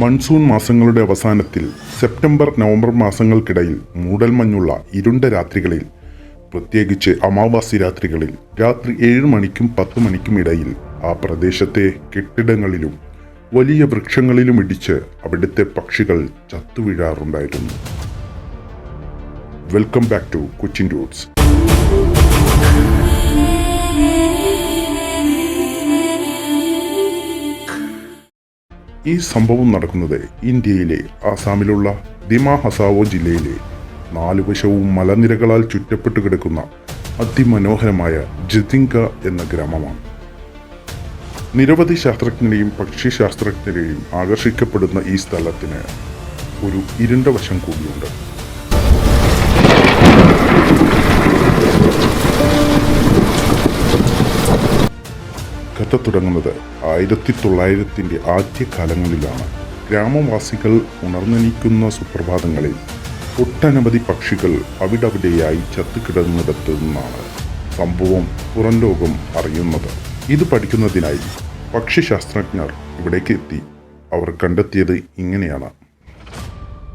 Monsoon മാസങ്ങളുടെ അവസാനത്തിൽ September November മാസങ്ങൾക്കിടയിൽ മൂടൽമഞ്ഞുള്ള ഇരുണ്ട രാത്രികളിൽ പ്രത്യേകിച്ച് അമാവാസി രാത്രികളിൽ രാത്രി ഏഴ് മണിക്കും പത്ത് മണിക്കും ഇടയിൽ ആ പ്രദേശത്തെ കെട്ടിടങ്ങളിലും വലിയ വൃക്ഷങ്ങളിലും ഇടിച്ച് അവിടുത്തെ പക്ഷികൾ ചത്തുവീഴാറുണ്ടായിരുന്നു. Welcome back to Cochin roots. ഈ സംഭവം നടക്കുന്നത് ഇന്ത്യയിലെ ആസാമിലുള്ള ദിമാ ഹസാവോ ജില്ലയിലെ നാലുവശവും മലനിരകളാൽ ചുറ്റപ്പെട്ടു കിടക്കുന്ന അതിമനോഹരമായ ജതിങ്ക എന്ന ഗ്രാമമാണ്. നിരവധി ശാസ്ത്രജ്ഞരെയും പക്ഷിശാസ്ത്രജ്ഞരെയും ആകർഷിക്കപ്പെടുന്ന ഈ സ്ഥലത്തിന് ഒരു ഇരുണ്ട വശം കൂടിയുണ്ട്. കഥ തുടങ്ങുന്നത് ആയിരത്തി തൊള്ളായിരത്തിന്റെ ആദ്യകാലങ്ങളിലാണ്. ഗ്രാമവാസികൾ ഉണർന്നെണീക്കുന്ന സുപ്രഭാതങ്ങളിൽ ഒട്ടനവധി പക്ഷികൾ അവിടവിടെയായി ചത്തുകിടന്നിടത്തു നിന്നാണ് സംഭവം പുറം ലോകം അറിയുന്നത്. ഇത് പഠിക്കുന്നതിനായി പക്ഷിശാസ്ത്രജ്ഞർ ഇവിടേക്ക് എത്തി. അവർ കണ്ടെത്തിയത് ഇങ്ങനെയാണ്.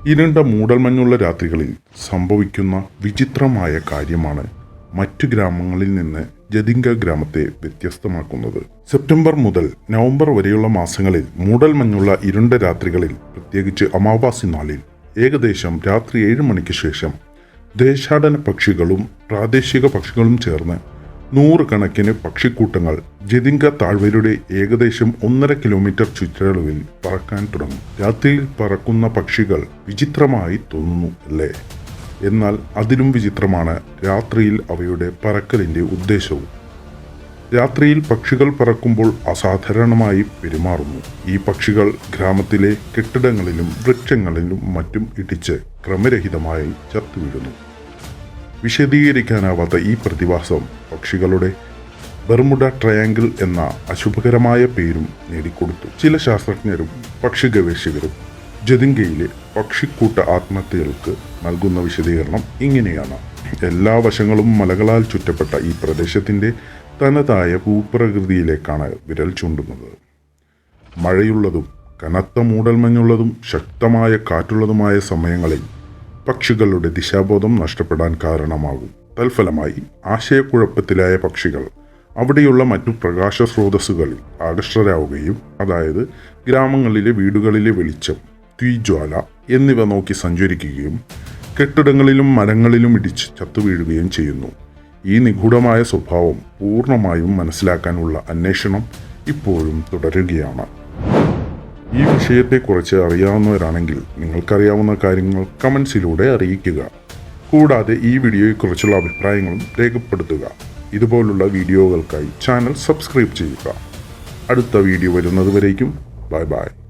ഇരുണ്ട മൂടൽമഞ്ഞുള്ള രാത്രികളിൽ സംഭവിക്കുന്ന വിചിത്രമായ കാര്യമാണ് മറ്റു ഗ്രാമങ്ങളിൽ നിന്ന് ജതിങ്ക ഗ്രാമത്തെ വ്യത്യസ്തമാക്കുന്നത്. സെപ്റ്റംബർ മുതൽ നവംബർ വരെയുള്ള മാസങ്ങളിൽ മൂടൽ മഞ്ഞുള്ള ഇരുണ്ട രാത്രികളിൽ പ്രത്യേകിച്ച് അമാവാസി നാളിൽ ഏകദേശം രാത്രി ഏഴ് മണിക്ക് ശേഷം ദേശാടന പക്ഷികളും പ്രാദേശിക പക്ഷികളും ചേർന്ന് നൂറുകണക്കിന് പക്ഷിക്കൂട്ടങ്ങൾ ജതിങ്ക താഴ്വരയുടെ ഏകദേശം ഒന്നര കിലോമീറ്റർ ചുറ്റളവിൽ പറക്കാൻ തുടങ്ങും. രാത്രിയിൽ പറക്കുന്ന പക്ഷികൾ വിചിത്രമായി തോന്നുന്നു അല്ലേ? എന്നാൽ അതിലും വിചിത്രമാണ് രാത്രിയിൽ അവയുടെ പറക്കലിന്റെ ഉദ്ദേശവും. രാത്രിയിൽ പക്ഷികൾ പറക്കുമ്പോൾ അസാധാരണമായി പെരുമാറുന്നു. ഈ പക്ഷികൾ ഗ്രാമത്തിലെ കെട്ടിടങ്ങളിലും വൃക്ഷങ്ങളിലും മറ്റും ഇടിച്ച് ക്രമരഹിതമായി ചത്തുവീഴുന്നു. വിശദീകരിക്കാനാവാത്ത ഈ പ്രതിഭാസം പക്ഷികളുടെ ബെർമുഡ ട്രയാങ്കിൾ എന്ന അശുഭകരമായ പേരും നേടിക്കൊടുത്തു. ചില ശാസ്ത്രജ്ഞരും പക്ഷി ഗവേഷകരും ജതിങ്കയിലെ പക്ഷിക്കൂട്ട ആത്മഹത്യകൾക്ക് നൽകുന്ന വിശദീകരണം ഇങ്ങനെയാണ്. എല്ലാ വശങ്ങളും മലകളാൽ ചുറ്റപ്പെട്ട ഈ പ്രദേശത്തിന്റെ തനതായ ഭൂപ്രകൃതിയിലേക്കാണ് വിരൽ ചൂണ്ടുന്നത്. മഴയുള്ളതും കനത്ത മൂടൽമഞ്ഞുള്ളതും ശക്തമായ കാറ്റുള്ളതുമായ സമയങ്ങളിൽ പക്ഷികളുടെ ദിശാബോധം നഷ്ടപ്പെടാൻ കാരണമാകും. തൽഫലമായി ആശയക്കുഴപ്പത്തിലായ പക്ഷികൾ അവിടെയുള്ള മറ്റു പ്രകാശ സ്രോതസ്സുകളിൽ ആകർഷരാവുകയും അതായത് ഗ്രാമങ്ങളിലെ വീടുകളിലെ വെളിച്ചം തീജ്വാല എന്നിവ നോക്കി സഞ്ചരിക്കുകയും കെട്ടിടങ്ങളിലും മരങ്ങളിലും ഇടിച്ച് ചത്തുവീഴുകയും ചെയ്യുന്നു. ഈ നിഗൂഢമായ സ്വഭാവം പൂർണമായും മനസ്സിലാക്കാനുള്ള അന്വേഷണം ഇപ്പോഴും തുടരുകയാണ്. ഈ വിഷയത്തെക്കുറിച്ച് അറിയാവുന്നവരാണെങ്കിൽ നിങ്ങൾക്കറിയാവുന്ന കാര്യങ്ങൾ കമൻസിലൂടെ അറിയിക്കുക. കൂടാതെ ഈ വീഡിയോയെക്കുറിച്ചുള്ള അഭിപ്രായങ്ങളും രേഖപ്പെടുത്തുക. ഇതുപോലുള്ള വീഡിയോകൾക്കായി ചാനൽ സബ്സ്ക്രൈബ് ചെയ്യുക. അടുത്ത വീഡിയോ വരുന്നതുവരേക്കും. Bye bye.